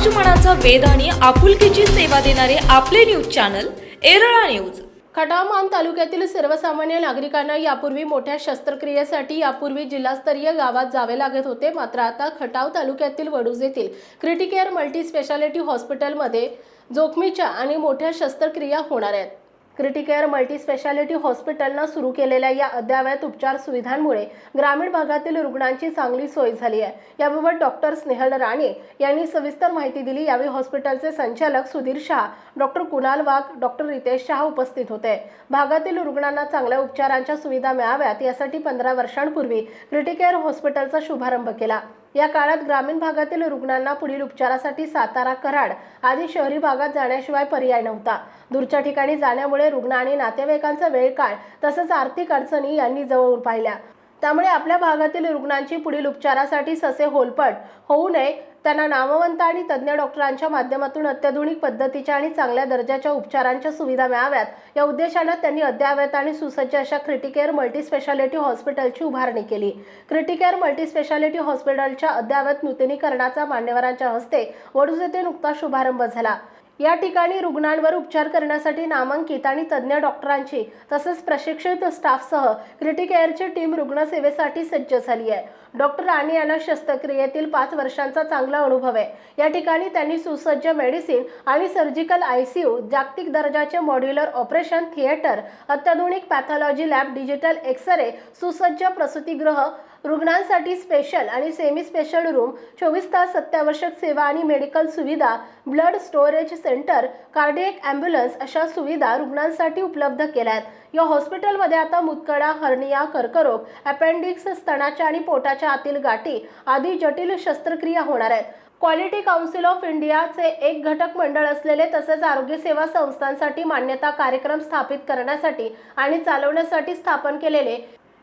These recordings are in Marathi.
समाज मनाचा आणि आपुलकीची सेवा देणारे आपले न्यूज चॅनल एरळा न्यूज. खटावमान तालुक्यातील सर्वसामान्य नागरिकांना यापूर्वी मोठ्या शस्त्रक्रियेसाठी यापूर्वी जिल्हास्तरीय गावात जावे लागत होते. मात्र आता खटाव तालुक्यातील वडूज येथील क्रिटिकेअर मल्टी स्पेशालिटी हॉस्पिटलमध्ये जोखमीच्या आणि मोठ्या शस्त्रक्रिया होणार आहेत. क्रिटिकेअर मल्टीस्पेशालिटी हॉस्पिटलनं सुरू केलेल्या या अद्ययावत उपचार सुविधांमुळे ग्रामीण भागातील रुग्णांची चांगली सोय झाली आहे. याबाबत डॉक्टर स्नेहल राणे यांनी सविस्तर माहिती दिली. यावेळी हॉस्पिटलचे संचालक सुधीर शहा डॉक्टर कुणाल वाघ डॉक्टर रितेश शहा उपस्थित होते. भागातील रुग्णांना चांगल्या उपचारांच्या सुविधा मिळाव्यात यासाठी पंधरा वर्षांपूर्वी क्रिटिकेअर हॉस्पिटलचा शुभारंभ केला. या काळात ग्रामीण भागातील रुग्णांना पुढील उपचारासाठी सातारा कराड आदी शहरी भागात जाण्याशिवाय पर्याय नव्हता. दूरच्या ठिकाणी जाण्यामुळे रुग्ण आणि नातेवाईकांचा वेळ काळ तसंच आर्थिक अडचणी यांनी जवळून पाहिल्या. त्यामुळे आपल्या भागातील रुग्णांची पुढील उपचारासाठी ससे होलपट होऊ नये त्यांना नामवंत आणि तज्ज्ञ डॉक्टरांच्या माध्यमातून अत्याधुनिक पद्धतीच्या आणि चांगल्या दर्जाच्या उपचारांच्या सुविधा मिळाव्यात. या उद्देशानं त्यांनी अद्ययावत आणि सुसज्ज अशा क्रिटिकेअर मल्टीस्पेशालिटी हॉस्पिटलची उभारणी केली. क्रिटिकेअर मल्टीस्पेशालिटी हॉस्पिटलच्या अद्ययावत नूतनीकरणाचा मान्यवरांच्या हस्ते वडूज येथे नुकताच शुभारंभ झाला. या ठिकाणी रुग्णांवर उपचार करण्यासाठी नामांकित आणि तज्ज्ञ डॉक्टरांची तसेच प्रशिक्षित स्टाफसह क्रिटिकेअरची टीम रुग्णसेवेसाठी सज्ज झाली आहे. डॉक्टर राणे यांना शस्त्रक्रियेतील पाच वर्षांचा चांगला अनुभव आहे. या ठिकाणी त्यांनी सुसज्ज मेडिसिन आणि सर्जिकल आयसीयू जागतिक दर्जाचे मॉड्युलर ऑपरेशन थिएटर अत्याधुनिक pathology lab digital X ray सुसज्ज प्रसूतीगृह रुग्णांसाठी स्पेशल आणि सेमी स्पेशल रूम चोवीस तास सत्यावश्यक सेवा आणि मेडिकल सुविधा blood storage centre cardiac ambulance अशा सुविधा रुग्णांसाठी उपलब्ध केल्या आहेत या हॉस्पिटलमध्ये आता मुतकडा हर्निया कर्करोग अपेंडिक्स स्तनाच्या आणि पोटाच्या आतील गाठी आदी जटिल शस्त्रक्रिया होणार आहेत. क्वालिटी काउन्सिल ऑफ इंडियाचे एक घटक मंडळ असलेले तसेच आरोग्य सेवा संस्थांसाठी मान्यता कार्यक्रम स्थापित करण्यासाठी आणि चालवण्यासाठी स्थापन केलेले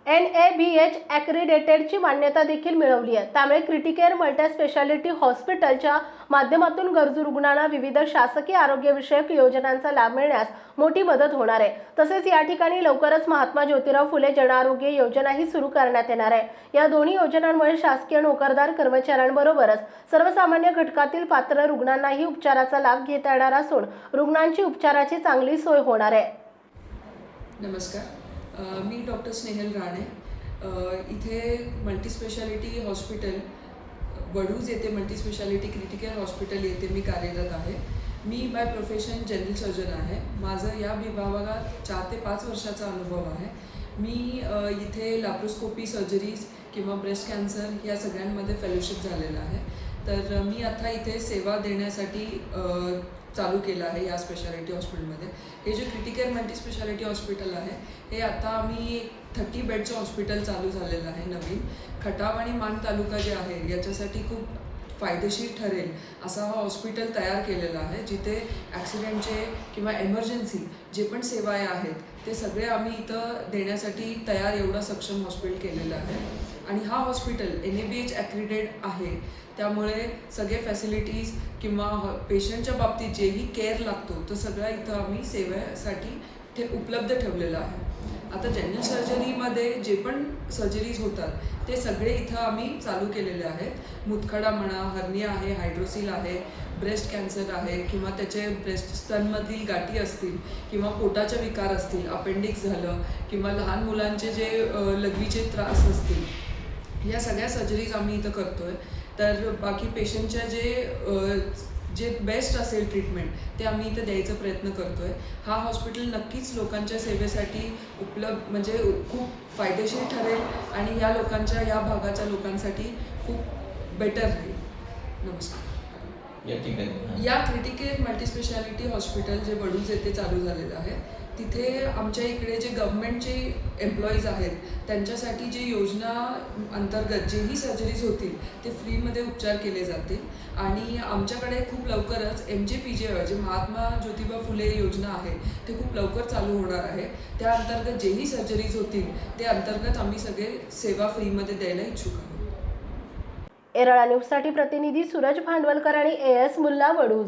एन ए बी एच ॲक्रिडेटेडची मान्यता देखील मिळवली आहे. त्यामुळे क्रिटिकेअर मल्टी स्पेशालिटी हॉस्पिटलच्या माध्यमातून गरजू रुग्णांना विविध शासकीय आरोग्यविषयक योजनांचा लाभ मिळण्यास मोठी मदत होणार आहे. तसेच या ठिकाणी लवकरच महात्मा ज्योतिराव फुले जनआरोग्य योजनाही सुरू करण्यात येणार आहे. या दोन्ही योजनांमुळे शासकीय नोकरदार कर्मचाऱ्यांबरोबरच सर्वसामान्य घटकातील पात्र रुग्णांनाही उपचाराचा लाभ घेता येणार असून रुग्णांची उपचाराची चांगली सोय होणार आहे. नमस्कार. मी डॉक्टर स्नेहल राणे. इथे मल्टीस्पेशालिटी हॉस्पिटल वडूज येथे मल्टीस्पेशालिटी क्रिटिकल हॉस्पिटल येथे मी कार्यरत आहे. मी बाय प्रोफेशन जनरल सर्जन आहे. माझं या विभागात चार ते पाच वर्षाचा अनुभव आहे. मी इथे लॅप्रोस्कोपी सर्जरीज किंवा ब्रेस्ट कॅन्सर या सगळ्यांमध्ये फेलोशिप झालेलं आहे. तर मी आता इथे सेवा देण्यासाठी चालू केलं आहे या स्पेशालिटी हॉस्पिटलमध्ये हे जे क्रिटिकल मल्टी स्पेशालिटी हॉस्पिटल आहे हे आता आम्ही थर्टी बेडचं हॉस्पिटल चालू झालेलं आहे नवीन. खटाव आणि मान तालुका जे आहे याच्यासाठी खूप फायदेशीर ठरेल असा हा हॉस्पिटल तयार केलेला आहे जिथे ॲक्सिडेंटचे किंवा एमर्जन्सी जे पण सेवा आहेत ते सगळे आम्ही इथं देण्यासाठी तयार एवढं सक्षम हॉस्पिटल केलेलं आहे. आणि हा hospital N A B H accredited आहे. त्यामुळे सगळे फॅसिलिटीज किंवा पेशंटच्या बाबतीत जेही केअर लागतो तो सगळा इथं आम्ही सेवेसाठी ते उपलब्ध ठेवलेलं आहे. आता जनरल सर्जरीमध्ये जे पण सर्जरीज होतात ते सगळे इथं आम्ही चालू केलेले आहेत. मुतखडा म्हणा हर्निया आहे हायड्रोसिल आहे ब्रेस्ट कॅन्सर आहे किंवा त्याचे ब्रेस्ट स्तनमधील गाठी असतील किंवा पोटाचे विकार असतील अपेंडिक्स झालं किंवा लहान मुलांचे जे लघवीचे त्रास असतील या सगळ्या सर्जरीज आम्ही इथं करतोय. तर बाकी पेशंटच्या जे जे बेस्ट असेल ट्रीटमेंट ते आम्ही इथं द्यायचा प्रयत्न करतोय. हा हॉस्पिटल नक्कीच लोकांच्या सेवेसाठी उपलब्ध म्हणजे खूप फायदेशीर ठरेल आणि या लोकांच्या या भागाच्या लोकांसाठी खूप बेटर राहील. नमस्कार. या ठिकाणी. या क्रिटिकेअर मल्टीस्पेशालिटी हॉस्पिटल जे वडूज येथे चालू झालेलं आहे तिथे आमच्या इकडे जे गव्हर्मेंटचे एम्प्लॉईज आहेत त्यांच्यासाठी जे योजना अंतर्गत जेही सर्जरीज होतील ते फ्रीमध्ये उपचार केले जातील. आणि आमच्याकडे खूप लवकरच एम जे पी जे जे महात्मा ज्योतिबा फुले योजना आहे ते खूप लवकर चालू होणार आहे. त्या अंतर्गत जेही सर्जरीज होतील ते अंतर्गत आम्ही सगळे सेवा फ्रीमध्ये द्यायला इच्छुक आहोत. एरळा न्यूजसाठी प्रतिनिधी सूरज भांडवलकर आणि ए एस मुल्ला वडूज.